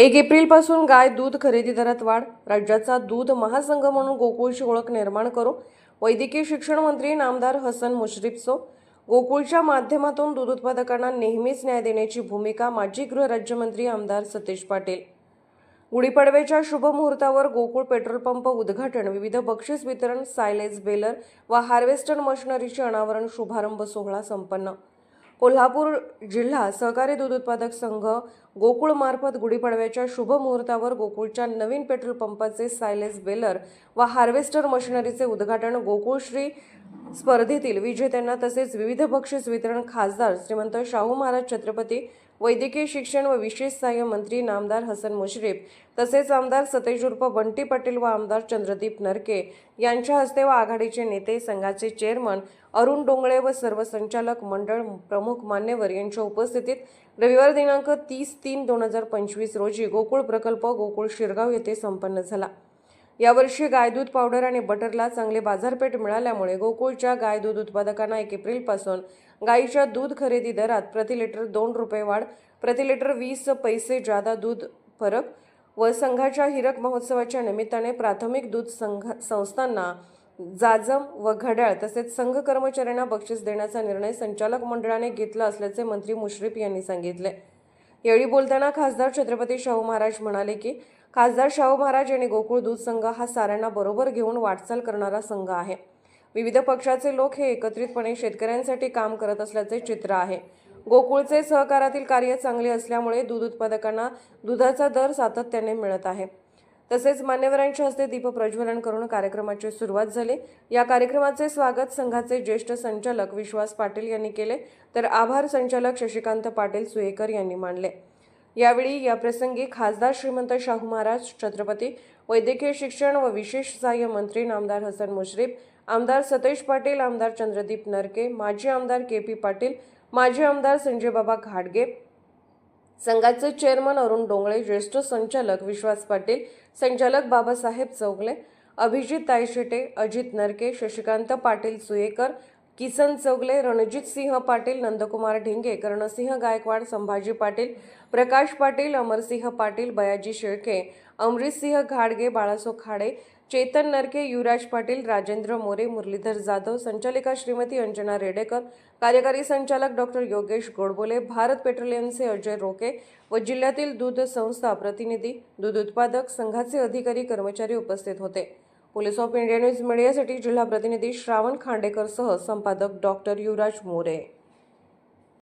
एक एप्रिलपासून गाय दूध खरेदी दरात वाढ. राज्याचा दूध महासंघ म्हणून गोकुळची ओळख निर्माण करू. वैद्यकीय शिक्षण मंत्री नामदार हसन मुश्रीफसो गोकुळच्या माध्यमातून दूध उत्पादकांना नेहमीच न्याय देण्याची भूमिका माजी गृहराज्यमंत्री आमदार सतीश पाटील. गुढीपाडव्याच्या शुभमुहूर्तावर गोकुळ पेट्रोल पंप उद्घाटन. विविध बक्षीस वितरण सायलेज बेलर व हार्वेस्टर मशिनरीचे अनावरण शुभारंभ सोहळा संपन्न. कोल्हापूर जिल्हा सहकारी दूध उत्पादक संघ गोकुळमार्फत गुढीपाडव्याच्या शुभ मुहूर्तावर गोकुळच्या नवीन पेट्रोल पंपाचे सायलेज बेलर व हार्वेस्टर मशिनरीचे उद्घाटन गोकुळश्री स्पर्धेतील विजेत्यांना तसेच विविध बक्षीस वितरण खासदार श्रीमंत शाहू महाराज छत्रपती वैद्यकीय शिक्षण व विशेष सहाय्य मंत्री नामदार हसन मुश्रीफ तसेच आमदार सतेज उर्फ बंटी पाटील व आमदार चंद्रदीप नरके यांच्या हस्ते व आघाडीचे नेते संघाचे चेअरमन अरुण डोंगळे व सर्व संचालक मंडळ प्रमुख मान्यवर यांच्या उपस्थितीत रविवार दिनांक तीस तीन दोन हजार पंचवीस रोजी गोकुळ प्रकल्प गोकुळ शिरगाव येथे संपन्न झाला. यावर्षी गाय दूध पावडर आणि बटरला चांगले बाजारपेठ मिळाल्यामुळे गोकुळच्या गाय दूध उत्पादकांना एक एप्रिलपासून गायीच्या दूध खरेदी दरात प्रति लिटर दोन रुपये वाढ प्रति लिटर वीस पैसे जादा दूध फरक व संघाच्या हिरक महोत्सवाच्या निमित्ताने प्राथमिक दूध संघ संस्थांना जाजम व घड्याळ तसेच संघ कर्मचाऱ्यांना बक्षीस देण्याचा निर्णय संचालक मंडळाने घेतला असल्याचे मंत्री मुश्रीफ यांनी सांगितले. यावेळी बोलताना खासदार छत्रपती शाहू महाराज म्हणाले की खासदार शाहू महाराज यांनी गोकुळ दूध संघ हा साऱ्यांना बरोबर घेऊन वाटचाल करणारा संघ आहे. विविध पक्षाचे लोक हे एकत्रितपणे शेतकऱ्यांसाठी काम करत असल्याचे चित्र आहे. गोकुळचे सहकारातील कार्य चांगले असल्यामुळे दूध उत्पादकांना दुधाचा दर सातत्याने मिळत आहे. तसेच मान्यवरांच्या हस्ते दीप प्रज्वलन करून कार्यक्रमाची सुरुवात झाली. या कार्यक्रमाचे स्वागत संघाचे ज्येष्ठ संचालक विश्वास पाटील यांनी केले. तर आभार संचालक शशिकांत पाटील सुयेकर यांनी मानले. यावेळी या प्रसंगी खासदार श्रीमंत शाहू महाराज छत्रपती वैद्यकीय शिक्षण व विशेष सहाय्य मंत्री नामदार हसन मुश्रीफ आमदार सतेज पाटील आमदार चंद्रदीप नरके माजी आमदार के पी पाटील माजी आमदार संजयबाबा घाडगे संघाचे चेअरमन अरुण डोंगळे ज्येष्ठ संचालक विश्वास पाटील संचालक बाबासाहेब चौगले अभिजित तायशेटे अजित नरके शशिकांत पाटील सुयेकर किसन चौगले रणजित सिंह पाटील नंदकुमार ढिंगे कर्णसिंह गायकवाड संभाजी पाटील प्रकाश पाटील अमरसिंह पाटील बयाजी शेळके अमरीतसिंह घाडगे बाळासो खाडे चेतन नरके युवराज पाटील राजेंद्र मोरे मुरलीधर जाधव संचालिका श्रीमती अंजना रेडेकर कार्यकारी संचालक डॉक्टर योगेश गोडबोले भारत पेट्रोलियमचे अजय रोके व जिल्ह्यातील दूध संस्था प्रतिनिधी दूध उत्पादक संघाचे अधिकारी कर्मचारी उपस्थित होते. पोलीस ऑफ इंडिया न्यूज मीडियासाठी जिल्हा प्रतिनिधी श्रावण खांडेकरसह संपादक डॉक्टर युवराज मोरे.